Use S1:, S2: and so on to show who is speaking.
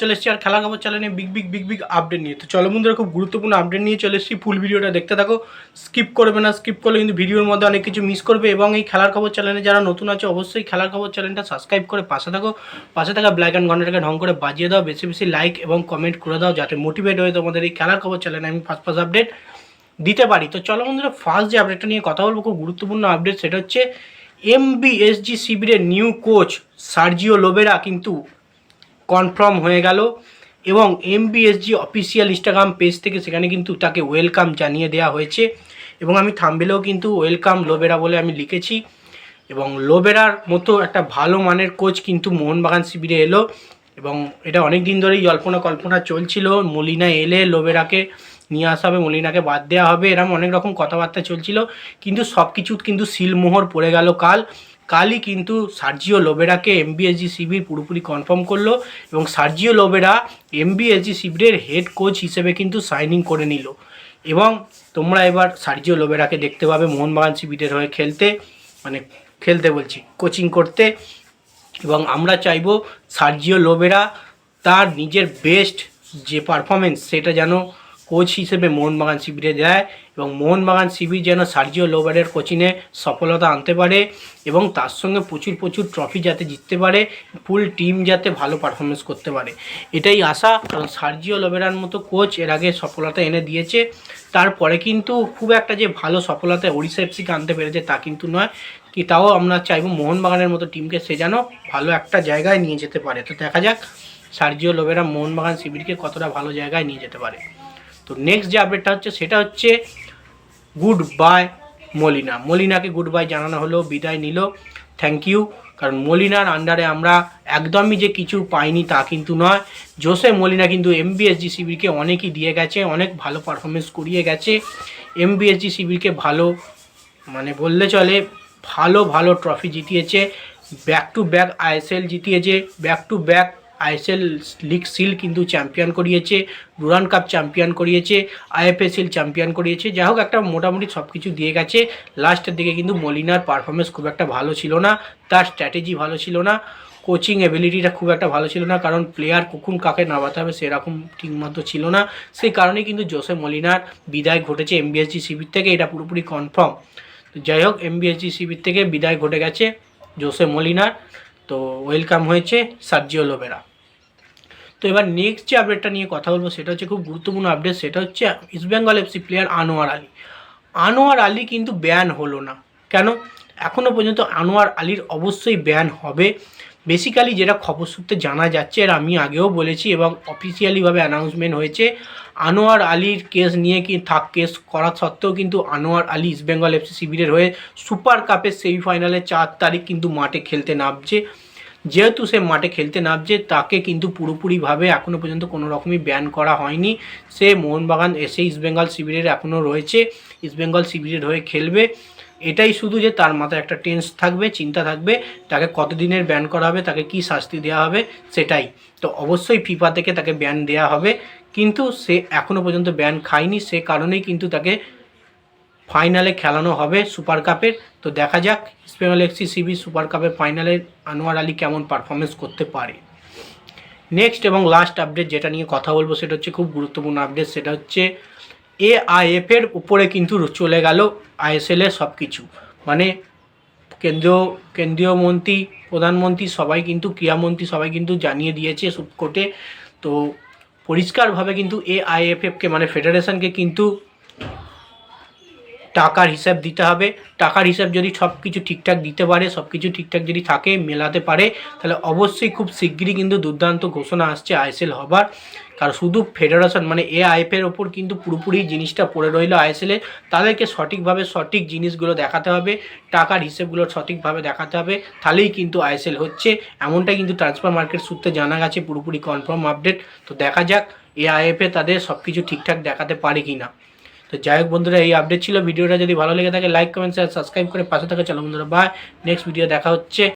S1: চলে এসেছি আর খেলা খবর চ্যানেলে big big big big update নিয়ে। তো চলো বন্ধুরা, খুব গুরুত্বপূর্ণ আপডেট নিয়ে চলে এসেছি। ফুল ভিডিওটা দেখতে থাকো। স্কিপ করবে না স্কিপ করলে কিন্তু ভিডিওর মধ্যে অনেক কিছু মিস করবে এবং এই খেলার খবর চ্যানেলে যারা নতুন আছে, অবশ্যই খেলার খবর চ্যানেলটা সাবস্ক্রাইব করে পাশে থাকো। পাশে থাকা ব্ল্যাক অ্যান্ড ঘন্টাটাকে ঢং করে বাজিয়ে দাও, বেশি বেশি লাইক এবং কমেন্ট করে দাও যাতে মোটিভেট হয়ে তোমাদের এই খেলার খবর চ্যানেলে আমি ফার্স্ট ফার্স্ট আপডেট দিতে পারি। তো চলো বন্ধুরা ফার্স্ট যে আপডেটটা নিয়ে কথা বলব, খুব গুরুত্বপূর্ণ আপডেট সেটা হচ্ছে এমবিএসজি শিবিরের নিউ কোচ সার্জিও লোবেরা কিন্তু কনফার্ম হয়ে গেল এবং এমবিএসজি অফিসিয়াল ইনস্টাগ্রাম পেজ থেকে সেখানে কিন্তু তাকে ওয়েলকাম জানিয়ে দেওয়া হয়েছে এবং আমি থামবেলেও কিন্তু ওয়েলকাম লোবেরা বলে আমি লিখেছি এবং লোবেরার মতো একটা ভালো মানের কোচ কিন্তু মোহনবাগান শিবিরে এলো এবং এটা অনেক দিন ধরেই জল্পনা কল্পনা চলছিল, মলিনা এলে লোবেরাকে নিয়ে আসা হবে, মলিনাকে বাদ দেওয়া হবে এরকম অনেক রকম কথাবার্তা চলছিল, কিন্তু সব কিছু কিন্তু সিলমোহর পড়ে গেল কাল। কালই কিন্তু সার্জিও লোবেরাকে এমবিএসজি শিবির পুরোপুরি কনফার্ম করল এবং সার্জিও লোবেরা এমবিএসজি শিবিরের হেড কোচ হিসেবে কিন্তু সাইনিং করে নিল। এবং তোমরা এবার সার্জিও লোবেরাকে দেখতে পাবে মোহনবাগান শিবিরের হয়ে খেলতে মানে খেলতে বলছি কোচিং করতে। এবং আমরা চাইব সার্জিও লোবেরা তার নিজের বেস্ট যে পারফরমেন্স সেটা যেন কোচ হিসেবে মোহনবাগান শিবিরে দেয় এবং মোহনবাগান শিবির যেন সার্জিও লোবেরের কোচিংয়ে সফলতা আনতে পারে এবং তার সঙ্গে প্রচুর প্রচুর ট্রফি যাতে জিততে পারে, ফুল টিম যাতে ভালো পারফরমেন্স করতে পারে। এটাই আশা, কারণ সার্জিও লোবেরার মতো কোচ এর আগে সফলতা এনে দিয়েছে। তারপরে কিন্তু খুব একটা যে ভালো সফলতা ওড়িশা এফসিকে আনতে পেরেছে তা কিন্তু নয়। কি তাও আমরা চাইব মোহনবাগানের মতো টিমকে সে যেন ভালো একটা জায়গায় নিয়ে যেতে পারে। তো দেখা যাক, সার্জিও লোবেরা মোহনবাগান শিবিরকে কতটা ভালো জায়গায় নিয়ে যেতে পারে। তো নেক্সট যে আপডেটটা হচ্ছে, সেটা হচ্ছে গুড বাই মলিনা। মলিনাকে গুড বাই জানানো হলো, বিদায় নিল। থ্যাংক ইউ কারণ মলিনার আন্ডারে আমরা একদমই যে কিছু পাইনি তা কিন্তু নয়। জোসে মলিনা কিন্তু এম এমবিএসজি শিবিরকে অনেকই দিয়ে গেছে, অনেক ভালো পারফরমেন্স করিয়ে গেছে। এম এমবিএসজি শিবিরকে ভালো মানে বললে চলে, ভালো ভালো ট্রফি জিতিয়েছে। Back to back ISL জিতিয়েছে। Back to back ISL league shield কিন্তু চ্যাম্পিয়ন করিয়েছে, ডুরান কাপ চ্যাম্পিয়ন করিয়েছে আইএফএ সিল চ্যাম্পিয়ন করিয়েছে। যাই হোক, একটা মোটামুটি সব কিছু দিয়ে গেছে। লাস্টের দিকে কিন্তু মলিনার পারফরমেন্স খুব একটা ভালো ছিল না, তার স্ট্র্যাটেজি ভালো ছিল না কোচিং এবিলিটিটা খুব একটা ভালো ছিল না, কারণ প্লেয়ার কখন কাকে নামাতে হবে সেরকম ঠিকমতো ছিল না। সেই কারণেই কিন্তু জোসে মলিনার বিদায় ঘটেছে এমবিএসজি শিবির থেকে, এটা পুরোপুরি কনফার্ম যাই হোক এমবিএসজি শিবির থেকে বিদায় ঘটে গেছে জোসে মলিনার। তো ওয়েলকাম হয়েছে সার্জিও লোবেরা। তো এবার নেক্সট যে আপডেটটা নিয়ে কথা বলব সেটা হচ্ছে খুব গুরুত্বপূর্ণ আপডেট সেটা হচ্ছে east Bengal FC player Anwar Ali. Anwar Ali কিন্তু ব্যান হলো না। কেন? এখনও পর্যন্ত আনোয়ার আলীর অবশ্যই ব্যান হবে। বেসিক্যালি যেটা খবর সূত্রে জানা যাচ্ছে, আর আমি আগেও বলেছি এবং অফিসিয়ালিভাবে অ্যানাউন্সমেন্ট হয়েছে, আনোয়ার আলীর কেস নিয়ে কি থাক কেস করা সত্ত্বেও কিন্তু আনোয়ার আলী ইস্টবেঙ্গল এফসি শিবিরের হয়ে সুপার কাপের সেমিফাইনালে চার তারিখ কিন্তু মাঠে খেলতে নামছে। যেহেতু সে মাঠে খেলতে নামছে, তাকে কিন্তু পুরোপুরিভাবে এখনও পর্যন্ত কোনো রকমই ব্যান করা হয়নি। সে মোহনবাগান এসে ইস্টবেঙ্গল শিবিরের এখনও রয়েছে। ইস্টবেঙ্গল শিবিরের হয়ে খেলবে। এটাই শুধু যে তার মাথায় একটা টেন্স থাকবে, চিন্তা থাকবে, তাকে কতদিনের ব্যান করা হবে, তাকে কি শাস্তি দেওয়া হবে, সেটাই। তো অবশ্যই ফিফা থেকে তাকে ব্যান দেওয়া হবে, কিন্তু সে এখনও পর্যন্ত ব্যান খায়নি, সে কারণেই কিন্তু তাকে ফাইনালে খেলানো হবে সুপার কাপের তো দেখা যাক ইস্টবেঙ্গল এফসি সিবি সুপার কাপের ফাইনালে আনোয়ার আলী কেমন পারফরমেন্স করতে পারে। নেক্সট এবং লাস্ট আপডেট যেটা নিয়ে কথা বলব, সেটা হচ্ছে খুব গুরুত্বপূর্ণ আপডেট সেটা হচ্ছে এআইএফ এর উপরে কিন্তু চলে গেল আইএসএল এর সব কিছু মানে কেন্দ্রীয় কেন্দ্রীয় মন্ত্রী, প্রধানমন্ত্রী সবাই কিন্তু, ক্রীড়ামন্ত্রী সবাই কিন্তু জানিয়ে দিয়েছে সুপ্রিম কোর্টে তো পরিষ্কারভাবে কিন্তু এআইএফএফকে মানে ফেডারেশনকে কিন্তু টাকার হিসাব দিতে হবে। টাকার হিসাব যদি সব কিছু ঠিকঠাক দিতে পারে সব কিছু ঠিকঠাক যদি থাকে, মেলাতে পারে, তাহলে অবশ্যই খুব শিগগিরই কিন্তু দুর্দান্ত ঘোষণা আসছে আইএসএল হবার। কারণ শুধু ফেডারেশন মানে এ আইএফের ওপর কিন্তু পুরোপুরি জিনিসটা পড়ে রইল আইএসএলে তাদেরকে সঠিকভাবে সঠিক জিনিসগুলো দেখাতে হবে, টাকার হিসেবগুলো সঠিকভাবে দেখাতে হবে, তাহলেই কিন্তু আইএসএল হচ্ছে। এমনটাই কিন্তু ট্রান্সফার মার্কেট সূত্রে জানা গেছে, পুরোপুরি কনফার্ম আপডেট। তো দেখা যাক, এ আইএফে তাদের সব কিছু ঠিকঠাক দেখাতে পারে কি না তো যাই হোক বন্ধুরা, এই আপডেট ছিল। ভিডিওটা যদি ভালো লেগে থাকে লাইক কমেন্ট শেয়ার সাবস্ক্রাইব করে পাশে থাকে। চলো বন্ধুরা বাই নেক্সট ভিডিও দেখা হচ্ছে।